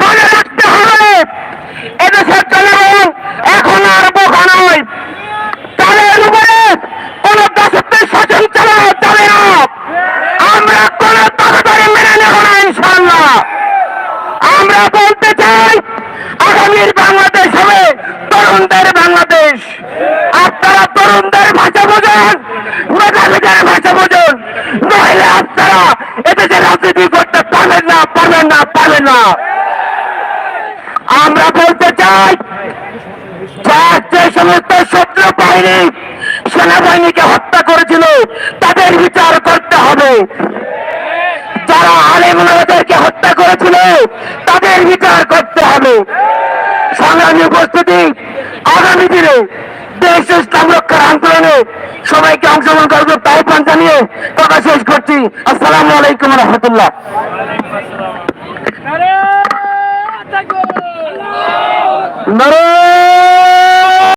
মনে রাখতে হবে এদেশের জনগণ এখন আর বোকা নয়। তাদের উপরে কোন দাসত্বের শাসন চালানো যাবে আমরা কোন তাড়াতাড়ি মেনে নেব না ইনশাল্লাহ আমরা বলতে চাই, আগামীর বাংলাদেশ হবে তরুণদের বাংলাদেশ। আপনারা তরুণদের ভাষা বোঝেন, মেধাবীদের ভাষা বোঝেন। নইলে আপনারা এদেশে রাজনীতি করতে পারবেন না পারবেন না পারবেন না আমরা বলতে চাই যে সমস্ত শত্রু বাহিনী সেনাবাহিনীকে হত্যা করেছিল, তাদের বিচার করতে হবে। যারা আলেমদেরকে হত্যা করেছিল, তাদের বিচার করতে হবে। সংগ্রামী উপস্থিতি, আগামী দিনে দেশ ইসলাম রক্ষার আন্দোলনে সবাইকে অংশগ্রহণ করবে তাই পান জানিয়ে কথা শেষ করছি। আসসালামু আলাইকুম রহমতুল্লাহ।